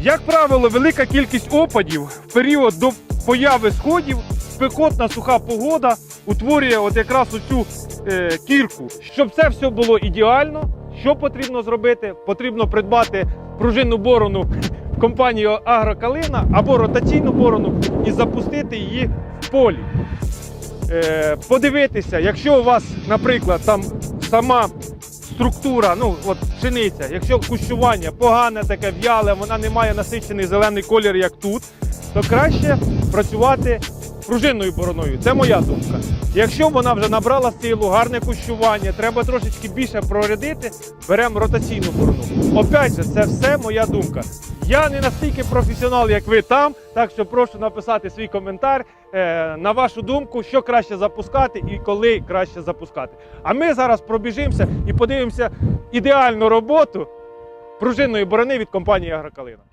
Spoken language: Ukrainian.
Як правило, велика кількість опадів в період до появи сходів, спекотна суха погода утворює от якраз оцю е, кірку. Щоб це все було ідеально, що потрібно зробити? Потрібно придбати пружинну борону компанії Агрокалина або ротаційну борону і запустити її в полі. Е, подивитися, якщо у вас, наприклад, там сама структура, ну от пшениця, якщо кущування погане, таке в'яле, вона не має насичений зелений колір, як тут, то краще працювати пружинною бороною. Це моя думка. Якщо вона вже набрала силу, гарне кущування, треба трошечки більше прорядити, беремо ротаційну борону. Опять же, це все моя думка. Я не настільки професіонал, як ви там, так що прошу написати свій коментар е, на вашу думку, що краще запускати і коли краще запускати. А ми зараз пробіжимося і подивимося ідеальну роботу пружинної борони від компанії Агрокалина.